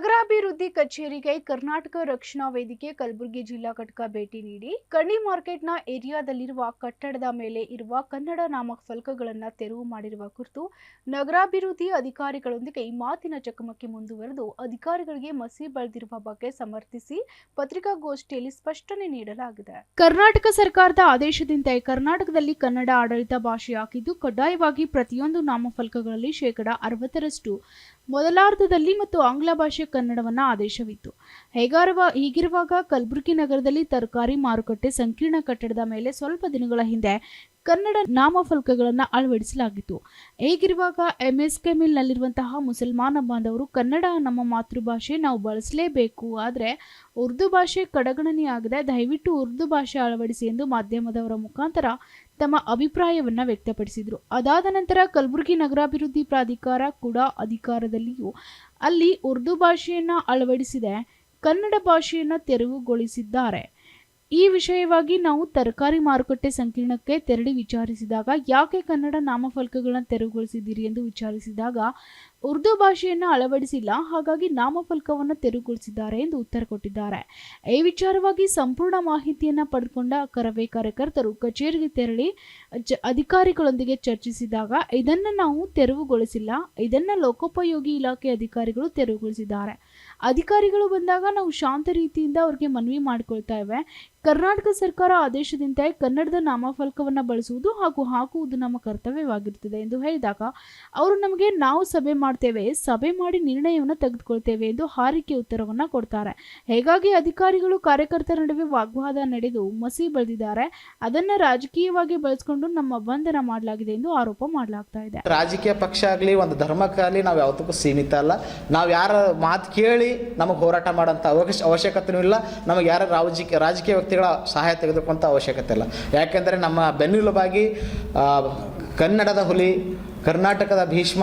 ನಗರಾಭಿವೃದ್ಧಿ ಕಚೇರಿಗೆ ಕರ್ನಾಟಕ ರಕ್ಷಣಾ ವೇದಿಕೆ ಕಲಬುರಗಿ ಜಿಲ್ಲಾ ಘಟಕ ಭೇಟಿ ನೀಡಿ ಕಣ್ಣಿ ಮಾರ್ಕೆಟ್ನ ಏರಿಯಾದಲ್ಲಿರುವ ಕಟ್ಟಡದ ಮೇಲೆ ಇರುವ ಕನ್ನಡ ನಾಮಫಲಕಗಳನ್ನು ತೆರವು ಮಾಡಿರುವ ಕುರಿತು ನಗರಾಭಿವೃದ್ಧಿ ಅಧಿಕಾರಿಗಳೊಂದಿಗೆ ಈ ಮಾತಿನ ಚಕಮಕಿ ಮುಂದುವರೆದು ಅಧಿಕಾರಿಗಳಿಗೆ ಮಸಿ ಬಳದಿರುವ ಬಗ್ಗೆ ಸಮರ್ಥಿಸಿ ಪತ್ರಿಕಾಗೋಷ್ಠಿಯಲ್ಲಿ ಸ್ಪಷ್ಟನೆ ನೀಡಲಾಗಿದೆ. ಕರ್ನಾಟಕ ಸರ್ಕಾರದ ಆದೇಶದಂತೆ ಕರ್ನಾಟಕದಲ್ಲಿ ಕನ್ನಡ ಆಡಳಿತ ಭಾಷೆಯಾಗಿದ್ದು ಕಡ್ಡಾಯವಾಗಿ ಪ್ರತಿಯೊಂದು ನಾಮಫಲಕಗಳಲ್ಲಿ ಶೇಕಡಾ ಅರವತ್ತರಷ್ಟು. ಮೊದಲಾರ್ಧದಲ್ಲಿ ಮತ್ತು ಆಂಗ್ಲ ಭಾಷೆ ಕನ್ನಡವನ್ನ ಆದೇಶವಿತ್ತು. ಹೇಗಾರುವ ಹೀಗಿರುವಾಗ ಕಲಬುರಗಿ ನಗರದಲ್ಲಿ ತರಕಾರಿ ಮಾರುಕಟ್ಟೆ ಸಂಕೀರ್ಣ ಕಟ್ಟಡದ ಮೇಲೆ ಸ್ವಲ್ಪ ದಿನಗಳ ಹಿಂದೆ ಕನ್ನಡ ನಾಮಫಲಕಗಳನ್ನು ಅಳವಡಿಸಲಾಗಿತ್ತು. ಹೇಗಿರುವಾಗ ಎಂಎಸ್ಕೆ ಮಿಲ್ನಲ್ಲಿರುವಂತಹ ಮುಸಲ್ಮಾನ ಬಾಂಧವರು ಕನ್ನಡ ನಮ್ಮ ಮಾತೃಭಾಷೆ ನಾವು ಬಳಸಲೇಬೇಕು, ಆದರೆ ಉರ್ದು ಭಾಷೆ ಕಡಗಣನೆಯಾಗದೆ ದಯವಿಟ್ಟು ಉರ್ದು ಭಾಷೆ ಅಳವಡಿಸಿ ಎಂದು ಮಾಧ್ಯಮದವರ ಮುಖಾಂತರ ತಮ್ಮ ಅಭಿಪ್ರಾಯವನ್ನು ವ್ಯಕ್ತಪಡಿಸಿದರು. ಅದಾದ ನಂತರ ಕಲಬುರಗಿ ನಗರಾಭಿವೃದ್ಧಿ ಪ್ರಾಧಿಕಾರ ಕೂಡ ಅಧಿಕಾರದಲ್ಲಿಯೂ ಅಲ್ಲಿ ಉರ್ದು ಭಾಷೆಯನ್ನ ಅಳವಡಿಸಿದೆ. ಕನ್ನಡ ಭಾಷೆಯನ್ನ ತೆರವುಗೊಳಿಸಿದ್ದಾರೆ. ಈ ವಿಷಯವಾಗಿ ನಾವು ತರಕಾರಿ ಮಾರುಕಟ್ಟೆ ಸಂಕೀರ್ಣಕ್ಕೆ ತೆರಳಿ ವಿಚಾರಿಸಿದಾಗ ಯಾಕೆ ಕನ್ನಡ ನಾಮಫಲಕಗಳನ್ನು ತೆರವುಗೊಳಿಸಿದ್ದೀರಿ ಎಂದು ವಿಚಾರಿಸಿದಾಗ ಉರ್ದು ಭಾಷೆಯನ್ನು ಅಳವಡಿಸಿಲ್ಲ, ಹಾಗಾಗಿ ನಾಮಫಲಕವನ್ನು ತೆರವುಗೊಳಿಸಿದ್ದಾರೆ ಎಂದು ಉತ್ತರ ಕೊಟ್ಟಿದ್ದಾರೆ. ಈ ವಿಚಾರವಾಗಿ ಸಂಪೂರ್ಣ ಮಾಹಿತಿಯನ್ನು ಪಡೆದುಕೊಂಡ ಕರವೇ ಕಾರ್ಯಕರ್ತರು ಕಚೇರಿಗೆ ತೆರಳಿ ಅಧಿಕಾರಿಗಳೊಂದಿಗೆ ಚರ್ಚಿಸಿದಾಗ ಇದನ್ನು ನಾವು ತೆರವುಗೊಳಿಸಿಲ್ಲ, ಇದನ್ನು ಲೋಕೋಪಯೋಗಿ ಇಲಾಖೆ ಅಧಿಕಾರಿಗಳು ತೆರವುಗೊಳಿಸಿದ್ದಾರೆ. ಅಧಿಕಾರಿಗಳು ಬಂದಾಗ ನಾವು ಶಾಂತ ರೀತಿಯಿಂದ ಅವ್ರಿಗೆ ಮನವಿ ಮಾಡಿಕೊಳ್ತಾ ಇವೆ. ಕರ್ನಾಟಕ ಸರ್ಕಾರ ಆದೇಶದಂತೆ ಕನ್ನಡದ ನಾಮಫಲಕವನ್ನು ಬಳಸುವುದು ಹಾಗೂ ಹಾಕುವುದು ನಮ್ಮ ಕರ್ತವ್ಯವಾಗಿರುತ್ತದೆ ಎಂದು ಹೇಳಿದಾಗ ಅವರು ನಮಗೆ ನಾವು ಸಭೆ ಮಾಡ್ತೇವೆ, ಸಭೆ ಮಾಡಿ ನಿರ್ಣಯವನ್ನು ತೆಗೆದುಕೊಳ್ತೇವೆ ಎಂದು ಹಾರಿಕೆ ಉತ್ತರವನ್ನು ಕೊಡ್ತಾರೆ. ಹೇಗಾಗಿ ಅಧಿಕಾರಿಗಳು, ಕಾರ್ಯಕರ್ತರ ನಡುವೆ ವಾಗ್ವಾದ ನಡೆದು ಮಸಿ ಬೆಳೆದಿದ್ದಾರೆ ಅದನ್ನು ರಾಜಕೀಯವಾಗಿ ಬಳಸಿಕೊಂಡು ನಮ್ಮ ಬಂಧನ ಮಾಡಲಾಗಿದೆ ಎಂದು ಆರೋಪ ಮಾಡಲಾಗ್ತಾ ಇದೆ. ರಾಜಕೀಯ ಪಕ್ಷ ಆಗಲಿ, ಒಂದು ಧರ್ಮಕ್ಕಾಗಲಿ ನಾವು ಯಾವತ್ತಕ್ಕೂ ಸೀಮಿತ ಅಲ್ಲ. ನಾವು ಯಾರ ಮಾತು ಕೇಳಿ ನಮಗೆ ಹೋರಾಟ ಮಾಡೋಂಥ ಅವಕಾಶ ಅವಶ್ಯಕತೆಯೂ ಇಲ್ಲ. ನಮಗೆ ಯಾರ ರಾಜಕೀಯ ರಾಜಕೀಯ ವ್ಯಕ್ತಿಗಳ ಸಹಾಯ ತೆಗೆದುಕೊಂತ ಅವಶ್ಯಕತೆ ಇಲ್ಲ. ಯಾಕೆಂದರೆ ನಮ್ಮ ಬೆನ್ನೆಲುಬಾಗಿ ಕನ್ನಡದ ಹುಲಿ ಕರ್ನಾಟಕದ ಭೀಷ್ಮ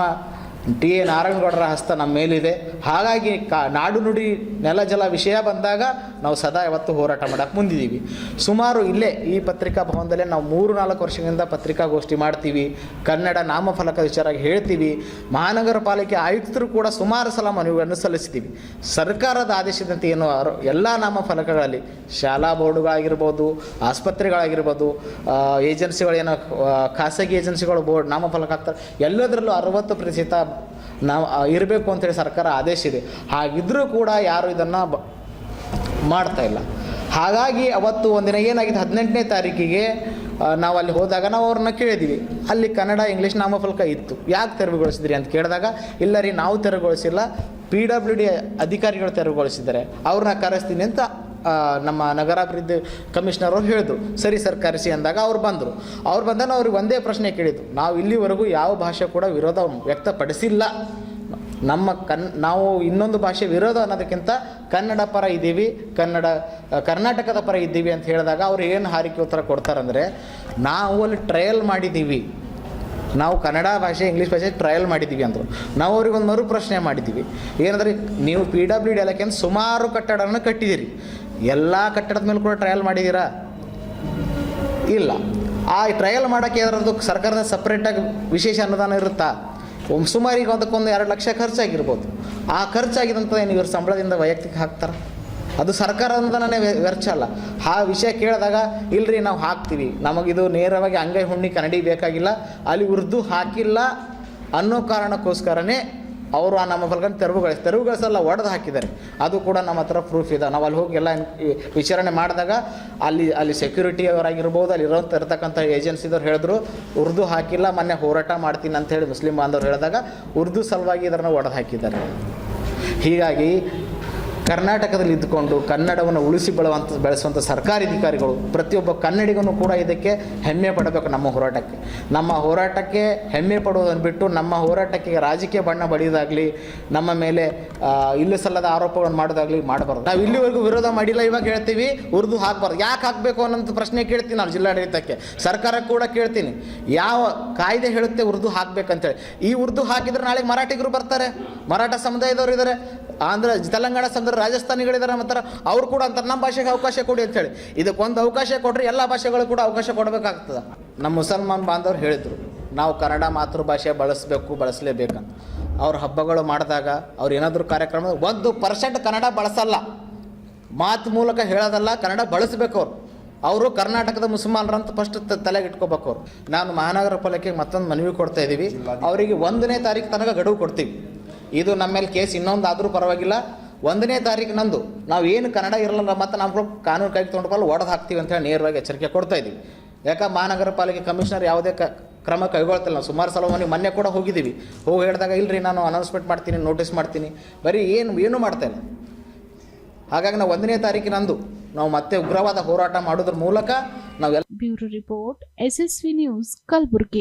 ಟಿ ಎ ನಾರಾಯಣಗೌಡರ ಹಸ್ತ ನಮ್ಮ ಮೇಲಿದೆ. ಹಾಗಾಗಿ ಕಾ, ನಾಡು ನುಡಿ ನೆಲ ಜಲ ವಿಷಯ ಬಂದಾಗ ನಾವು ಸದಾ ಇವತ್ತು ಹೋರಾಟ ಮಾಡಕ್ಕೆ ಮುಂದಿದ್ದೀವಿ. ಸುಮಾರು ಇಲ್ಲೇ ಈ ಪತ್ರಿಕಾ ಭವನದಲ್ಲೇ ನಾವು ಮೂರು ನಾಲ್ಕು ವರ್ಷಗಳಿಂದ ಪತ್ರಿಕಾಗೋಷ್ಠಿ ಮಾಡ್ತೀವಿ. ಕನ್ನಡ ನಾಮಫಲಕ ವಿಚಾರ ಹೇಳ್ತೀವಿ. ಮಹಾನಗರ ಪಾಲಿಕೆ ಆಯುಕ್ತರು ಕೂಡ ಸುಮಾರು ಸಲ ಮನವಿಗಳನ್ನು ಸಲ್ಲಿಸ್ತೀವಿ ಸರ್ಕಾರದ ಆದೇಶದಂತೆ ಏನು ಎಲ್ಲ ನಾಮಫಲಕಗಳಲ್ಲಿ ಶಾಲಾ ಬೋರ್ಡುಗಳಾಗಿರ್ಬೋದು, ಆಸ್ಪತ್ರೆಗಳಾಗಿರ್ಬೋದು ಏಜೆನ್ಸಿಗಳು ಏಜೆನ್ಸಿಗಳೇನೋ ಖಾಸಗಿ ಏಜೆನ್ಸಿಗಳು ಬೋರ್ಡ್ ನಾಮಫಲಕ ಆಗ್ತಾರೆ ಎಲ್ಲದರಲ್ಲೂ ಅರವತ್ತು ಪ್ರತಿಶತ ನಾವು ಇರಬೇಕು ಅಂತೇಳಿ ಸರ್ಕಾರ ಆದೇಶ ಇದೆ. ಹಾಗಿದ್ರೂ ಕೂಡ ಯಾರು ಇದನ್ನು ಬ, ಮಾಡ್ತಾ ಇಲ್ಲ. ಹಾಗಾಗಿ ಅವತ್ತು ಒಂದಿನ ಏನಾಗಿದೆ ಹದಿನೆಂಟನೇ ತಾರೀಕಿಗೆ ನಾವು ಅಲ್ಲಿ ಹೋದಾಗ ನಾವು ಅವ್ರನ್ನ ಕೇಳಿದ್ವಿ. ಅಲ್ಲಿ ಕನ್ನಡ, ಇಂಗ್ಲೀಷ್ ನಾಮಫಲಕ ಇತ್ತು. ಯಾಕೆ ತೆರವುಗೊಳಿಸಿದ್ರಿ ಅಂತ ಕೇಳಿದಾಗ, ಇಲ್ಲ ರೀ, ನಾವು ತೆರವುಗೊಳಿಸಿಲ್ಲ. ಪಿ ಡಬ್ಲ್ಯೂ ಡಿ ಅಧಿಕಾರಿಗಳು ತೆರವುಗೊಳಿಸಿದ್ದಾರೆ. ಅವ್ರನ್ನ ಕರೆಸ್ತೀನಿ ಅಂತ ನಮ್ಮ ನಗರಾಭಿವೃದ್ಧಿ ಕಮಿಷನರ್ ಅವ್ರು ಹೇಳಿದ್ರು, ಸರಿ ಸರ್, ಕರೆಸಿ ಅಂದಾಗ ಅವ್ರು ಬಂದರು. ಅವ್ರು ಬಂದಾಗ ಅವ್ರಿಗೆ ಒಂದೇ ಪ್ರಶ್ನೆ ಕೇಳಿದ್ರು, ನಾವು ಇಲ್ಲಿವರೆಗೂ ಯಾವ ಭಾಷೆ ಕೂಡ ವಿರೋಧ ವ್ಯಕ್ತಪಡಿಸಿಲ್ಲ. ನಮ್ಮ ಕನ್, ನಾವು ಇನ್ನೊಂದು ಭಾಷೆ ವಿರೋಧ ಅನ್ನೋದಕ್ಕಿಂತ ಕನ್ನಡ ಪರ ಇದ್ದೀವಿ, ಕನ್ನಡ, ಕರ್ನಾಟಕದ ಪರ ಇದ್ದೀವಿ ಅಂತ ಹೇಳಿದಾಗ ಅವ್ರು ಏನು ಹಾರಿಕೆ ಉತ್ತರ ಕೊಡ್ತಾರಂದರೆ, ನಾವು ಅಲ್ಲಿ ಟ್ರಯಲ್ ಮಾಡಿದ್ದೀವಿ. ನಾವು ಕನ್ನಡ ಭಾಷೆ, ಇಂಗ್ಲೀಷ್ ಭಾಷೆ ಟ್ರಯಲ್ ಮಾಡಿದ್ದೀವಿ ಅಂದರು. ನಾವು ಅವ್ರಿಗೆ ಒಂದು ಮರು ಪ್ರಶ್ನೆ ಮಾಡಿದ್ದೀವಿ. ಏನಂದರೆ, ನೀವು ಪಿ ಡಬ್ಲ್ಯೂ ಡಿ ಅಲಕ್ಕೆ ಸುಮಾರು ಕಟ್ಟಡವನ್ನು ಕಟ್ಟಿದ್ದೀರಿ. ಎಲ್ಲ ಕಟ್ಟಡದ ಮೇಲೆ ಕೂಡ ಟ್ರಯಲ್ ಮಾಡಿದ್ದೀರಾ ಇಲ್ಲ. ಆ ಟ್ರಯಲ್ ಮಾಡೋಕ್ಕೆ ಅದರದ್ದು ಸರ್ಕಾರದ ಸಪ್ರೇಟಾಗಿ ವಿಶೇಷ ಅನುದಾನ ಇರುತ್ತಾ? ಒಂದು ಸುಮಾರು ಈಗ ಅದಕ್ಕೊಂದು ಎರಡು ಲಕ್ಷ ಖರ್ಚಾಗಿರ್ಬೋದು. ಆ ಖರ್ಚಾಗಿದಂಥ ಏನು ಇವರು ಸಂಬಳದಿಂದ ವೈಯಕ್ತಿಕ ಹಾಕ್ತಾರೆ? ಅದು ಸರ್ಕಾರ ವ್ಯ- ವ್ಯರ್ಥ ಅಲ್ಲ. ಆ ವಿಷಯ ಕೇಳಿದಾಗ, ಇಲ್ರಿ ನಾವು ಹಾಕ್ತೀವಿ. ನಮಗಿದು ನೇರವಾಗಿ ಅಂಗೈ ಹುಣ್ಣಿ ಕನ್ನಡಿ ಬೇಕಾಗಿಲ್ಲ. ಅಲ್ಲಿ ಉರ್ದು ಹಾಕಿಲ್ಲ ಅನ್ನೋ ಕಾರಣಕ್ಕೋಸ್ಕರನೇ ಅವರು ಆ ನಮ್ಮ ಫಲಕನ ತೆರವುಗೊಳಿಸಿ ತೆರವುಗೊಳಿಸಲ್ಲ, ಒಡೆದು ಹಾಕಿದ್ದಾರೆ. ಅದು ಕೂಡ ನಮ್ಮ ಹತ್ರ ಪ್ರೂಫ್ ಇದೆ. ನಾವು ಅಲ್ಲಿ ಹೋಗಿ ಎಲ್ಲ ವಿಚಾರಣೆ ಮಾಡಿದಾಗ ಅಲ್ಲಿ ಅಲ್ಲಿ ಸೆಕ್ಯೂರಿಟಿ ಅವರಾಗಿರ್ಬೋದು, ಅಲ್ಲಿ ಇರೋಂಥ ಇರ್ತಕ್ಕಂಥ ಏಜೆನ್ಸಿದವ್ರು ಹೇಳಿದ್ರು, ಉರ್ದು ಹಾಕಿಲ್ಲ, ಮೊನ್ನೆ ಹೋರಾಟ ಮಾಡ್ತೀನಿ ಅಂತ ಹೇಳಿ ಮುಸ್ಲಿಂ ಬಾಂಧವ್ರು ಹೇಳಿದಾಗ ಉರ್ದು ಸಲುವಾಗಿ ಇದನ್ನು ಒಡೆದು ಹಾಕಿದ್ದಾರೆ. ಹೀಗಾಗಿ ಕರ್ನಾಟಕದಲ್ಲಿ ಇದ್ದುಕೊಂಡು ಕನ್ನಡವನ್ನು ಉಳಿಸಿ ಬೆಳುವಂಥ ಬೆಳೆಸುವಂಥ ಸರ್ಕಾರಿ ಅಧಿಕಾರಿಗಳು ಪ್ರತಿಯೊಬ್ಬ ಕನ್ನಡಿಗನು ಕೂಡ ಇದಕ್ಕೆ ಹೆಮ್ಮೆ ಪಡಬೇಕು ನಮ್ಮ ಹೋರಾಟಕ್ಕೆ. ನಮ್ಮ ಹೋರಾಟಕ್ಕೆ ಹೆಮ್ಮೆ ಪಡುವುದನ್ನು ಬಿಟ್ಟು ನಮ್ಮ ಹೋರಾಟಕ್ಕೆ ರಾಜಕೀಯ ಬಣ್ಣ ಬಳಿಯೋದಾಗಲಿ ನಮ್ಮ ಮೇಲೆ ಇಲ್ಲಿ ಸಲ್ಲದ ಆರೋಪಗಳನ್ನು ಮಾಡೋದಾಗಲಿ ಮಾಡಬಾರ್ದು. ನಾವು ಇಲ್ಲಿವರೆಗೂ ವಿರೋಧ ಮಾಡಿಲ್ಲ, ಇವಾಗ ಹೇಳ್ತೀವಿ, ಉರ್ದು ಹಾಕಬಾರ್ದು. ಯಾಕೆ ಹಾಕಬೇಕು ಅನ್ನೋಂಥ ಪ್ರಶ್ನೆ ಕೇಳ್ತೀನಿ ನಾನು ಜಿಲ್ಲಾಡಳಿತಕ್ಕೆ. ಸರ್ಕಾರ ಕೂಡ ಕೇಳ್ತೀನಿ. ಯಾವ ಕಾಯ್ದೆ ಹೇಳುತ್ತೆ ಉರ್ದು ಹಾಕ್ಬೇಕಂತೇಳಿ. ಈ ಉರ್ದು ಹಾಕಿದ್ರೆ ನಾಳೆ ಮರಾಠಿಗರು ಬರ್ತಾರೆ. ಮರಾಠ ಸಮುದಾಯದವರು ಇದ್ದಾರೆ ಆಂಧ್ರ ತೆಲಂಗಾಣ ಸಂದ್ರ ರಾಜಸ್ಥಾನಿಗಳಿದ್ದಾರೆ ಮತ್ತು ಅವ್ರು ಕೂಡ ಅಂತಾರೆ ನಮ್ಮ ಭಾಷೆಗೆ ಅವಕಾಶ ಕೊಡಿ ಅಂತೇಳಿ ಇದಕ್ಕೊಂದು ಅವಕಾಶ ಕೊಟ್ಟರೆ ಎಲ್ಲ ಭಾಷೆಗಳು ಕೂಡ ಅವಕಾಶ ಕೊಡಬೇಕಾಗ್ತದೆ. ನಮ್ಮ ಮುಸಲ್ಮಾನ್ ಬಾಂಧವ್ರು ಹೇಳಿದರು ನಾವು ಕನ್ನಡ ಮಾತೃಭಾಷೆ ಬಳಸಬೇಕು ಬಳಸಲೇಬೇಕಂತ. ಅವ್ರ ಹಬ್ಬಗಳು ಮಾಡಿದಾಗ ಅವ್ರು ಏನಾದರೂ ಕಾರ್ಯಕ್ರಮ ಒಂದು ಪರ್ಸೆಂಟ್ ಕನ್ನಡ ಬಳಸಲ್ಲ. ಮಾತು ಮೂಲಕ ಹೇಳೋದಲ್ಲ ಕನ್ನಡ ಬಳಸಬೇಕು ಅವರು. ಅವರು ಕರ್ನಾಟಕದ ಮುಸಲ್ಮಾನರಂತ ಫಸ್ಟ್ ತಲೆಗೆ ಇಟ್ಕೋಬೇಕು ಅವ್ರು. ನಾನು ಮಹಾನಗರ ಪಾಲಿಕೆಗೆ ಮತ್ತೊಂದು ಮನವಿ ಕೊಡ್ತಾ ಇದ್ದೀವಿ. ಅವರಿಗೆ ಒಂದನೇ ತಾರೀಕು ತನಕ ಗಡುವು ಕೊಡ್ತೀವಿ. ಇದು ನಮ್ಮ ಮೇಲೆ ಕೇಸ್ ಇನ್ನೊಂದು ಆದರೂ ಪರವಾಗಿಲ್ಲ. ಒಂದನೇ ತಾರೀಕು ನಂದು. ನಾವು ಏನು ಕನ್ನಡ ಇರಲ್ಲ ಮತ್ತು ನಾವು ಕಾನೂನು ಕೈಗೆ ತೊಗೊಂಡ್ಕೊಂಡು ಒಡೆದು ಹಾಕ್ತೀವಿ ಅಂತ ಹೇಳಿ ನೇರವಾಗಿ ಎಚ್ಚರಿಕೆ ಕೊಡ್ತಾ ಇದ್ದೀವಿ. ಯಾಕೆ ಮಹಾನಗರ ಪಾಲಿಕೆ ಕಮಿಷನರ್ ಯಾವುದೇ ಕ, ಕ್ರಮ ಕೈಗೊಳ್ತಿಲ್ಲ. ನಾವು ಸುಮಾರು ಸಲ ಮನೆ ಮೊನ್ನೆ ಕೂಡ ಹೋಗಿದ್ದೀವಿ. ಹೋಗಿ ಹೇಳಿದಾಗ ಇಲ್ಲರಿ ನಾನು ಅನೌನ್ಸ್ಮೆಂಟ್ ಮಾಡ್ತೀನಿ ನೋಟಿಸ್ ಮಾಡ್ತೀನಿ. ಬರೀ ಏನು, ಏನೂ ಮಾಡ್ತಾ ಇಲ್ಲ. ಹಾಗಾಗಿ ನಾವು ಒಂದನೇ ತಾರೀಕಿನಂದು ನಾವು ಮತ್ತೆ ಉಗ್ರವಾದ ಹೋರಾಟ ಮಾಡೋದ್ರ ಮೂಲಕ ನಾವೆಲ್ಲ bureau report, S S V news, Kalaburagi.